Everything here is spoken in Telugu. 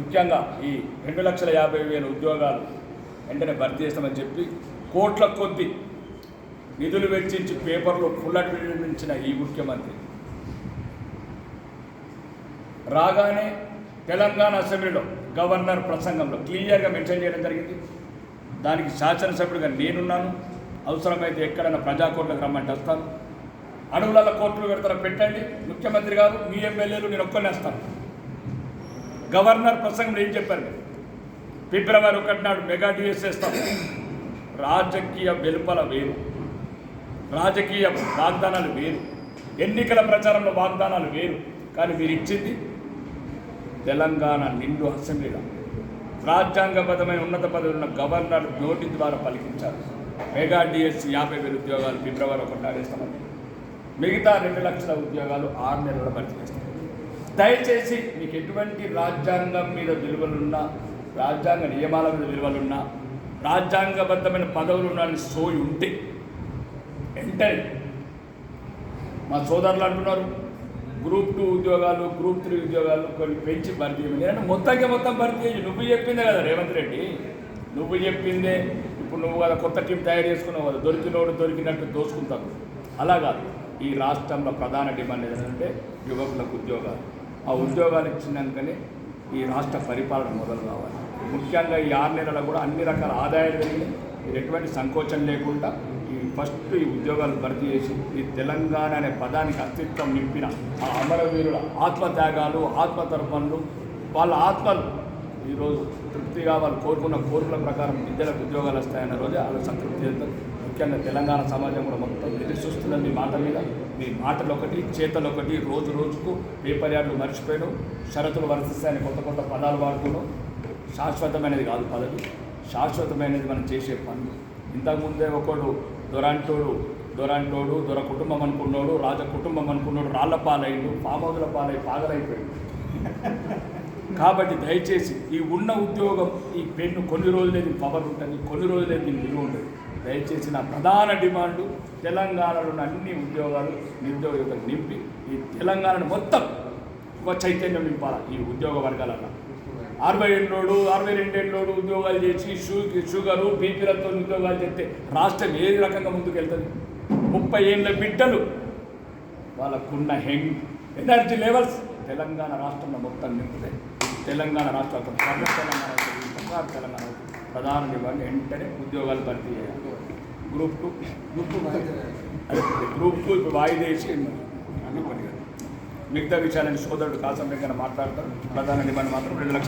ముఖ్యంగా ఈ రెండు లక్షల యాభై వేల ఉద్యోగాలు వెంటనే భర్తీ చేస్తామని చెప్పి కోట్ల కొద్ది నిధులు వెచ్చించి పేపర్లో ఫుల్ అడ్వర్టైజ్మెంట్ ఈ ముఖ్యమంత్రి. రాగానే తెలంగాణ అసెంబ్లీలో గవర్నర్ ప్రసంగంలో క్లియర్గా మెన్షన్ చేయడం జరిగింది. దానికి శాసనసభ్యుడిగా నేనున్నాను. అవసరమైతే ఎక్కడైనా ప్రజాకోట్లకు రమ్మంటే వస్తాను. అడవులలో కోట్లు పెడతారా పెట్టండి. ముఖ్యమంత్రి గారు మీ ఎమ్మెల్యేలు నేను ఒక్కనేస్తాను గవర్నర్ ప్రసంగంలో ఏం చెప్పారు? ఫిబ్రవరి ఒకటి నాడు మెగా డిఎస్ చేస్తాం రాజకీయ వెలుపల వేరు. రాజకీయ వాగ్దానాలు వేరు. ఎన్నికల ప్రచారంలో వాగ్దానాలు వేరు. కానీ మీరు ఇచ్చింది తెలంగాణ నిండు అసెంబ్లీలో. రాజ్యాంగబద్ధమైన ఉన్నత పదవి ఉన్న గవర్నర్ నోటి ద్వారా పలికించారు. మెగా డిఎస్ యాభై వేల ఉద్యోగాలు ఫిబ్రవరి ఒకటి నాడేస్తామని మిగతా రెండు లక్షల ఉద్యోగాలు ఆరు నెలల భర్తీ చేస్తాం దయచేసి మీకు ఎటువంటి రాజ్యాంగం మీద విలువలున్నా రాజ్యాంగ నియమాల మీద విలువలున్నా రాజ్యాంగబద్ధమైన పదవులు ఉన్నాయని సోయి ఉంటే వెంటనే మా సోదరులు అంటున్నారు గ్రూప్ టూ ఉద్యోగాలు గ్రూప్ త్రీ ఉద్యోగాలు కొన్ని పెంచి భర్తీ చేయమని. నేను మొత్తంగా మొత్తం భర్తీ చేయి నువ్వు చెప్పిందే కదా రేవంత్ రెడ్డి. నువ్వు చెప్పిందే ఇప్పుడు నువ్వు కదా కొత్త టీం తయారు చేసుకున్నావు కదా. దొరికినోడు దొరికినట్టు దోసుకుంటావు అలా కాదు. ఈ రాష్ట్రంలో ప్రధాన డిమాండ్ ఏంటంటే యువకులకు ఉద్యోగాలు. ఆ ఉద్యోగాలు ఇచ్చినాకనే ఈ రాష్ట్ర పరిపాలన మొదలు కావాలి. ముఖ్యంగా ఈ ఆరు నెలల కూడా అన్ని రకాల ఆదాయాలు పెరిగినాయి మీరు ఎటువంటి సంకోచం లేకుండా ఈ ఫస్ట్ ఈ ఉద్యోగాలు భర్తీ చేసి ఈ తెలంగాణ అనే పదానికి అస్తిత్వం నింపిన ఆ అమరవీరుల ఆత్మత్యాగాలు ఆత్మతర్పణలు వాళ్ళ ఆత్మలు ఈరోజు తృప్తిగా వాళ్ళు కోరుకున్న కోరికల ప్రకారం విద్యలకు ఉద్యోగాలు వస్తాయన్న రోజే వాళ్ళు సంతృప్తి చెందుతారు ముఖ్యంగా తెలంగాణ సమాజం కూడా మొత్తం ఎదురు చూస్తున్న మీ మాట మీద మీ మాటలు ఒకటి చేతలు ఒకటి రోజు రోజుకు పేపర్ యాడ్లు షరతులు వర్తిస్తాయని కొత్త కొత్త పదాలు వాడుకోవడం శాశ్వతమైనది కాదు పదవి. శాశ్వతమైనది మనం చేసే పనులు ఇంతకుముందే ఒకడు దొరాంటోడు దొరంటోడు దొర కుటుంబం అనుకున్నాడు రాజ కుటుంబం అనుకున్నాడు రాళ్ళ పాలైండు పామోదుల పాలై పాగలైపోయింది కాబట్టి దయచేసి ఈ ఉన్న ఉద్యోగం ఈ పెన్ను కొన్ని రోజులే దీని పవర్ ఉంటుంది కొన్ని రోజులే దీని విలువ ఉంటుంది. దయచేసి నా ప్రధాన డిమాండు తెలంగాణలో ఉన్న అన్ని ఉద్యోగాలు నిరుద్యోగ యువతకు నింపి ఈ తెలంగాణను మొత్తం ఒక చైతన్యం నింపాలి ఈ ఉద్యోగ వర్గాలలో అరవై ఏళ్ళోడు అరవై రెండేళ్ళోడు ఉద్యోగాలు చేసి షూ షుగరు బీపీలతో ఉద్యోగాలు చేస్తే రాష్ట్రం ఏ రకంగా ముందుకు వెళ్తుంది ముప్పై ఏళ్ళ బిడ్డలు వాళ్ళకున్న హెంగ్ ఎనర్జీ లెవెల్స్ తెలంగాణ రాష్ట్రంలో మొత్తం నింపుతాయి. తెలంగాణ రాష్ట్రం తెలంగాణ తెలంగాణ అవుతుంది. ప్రధాన నిబంధన వెంటనే ఉద్యోగాలు భర్తీ చేయాలి. Group two group two group two ఇప్పుడు వాయిదా వేసి అన్ని మిగతా విషయాలని సోదరుడు కాసం దగ్గర మాట్లాడతారు ప్రధాన నిబంధన మాత్రం రెండు లక్షలు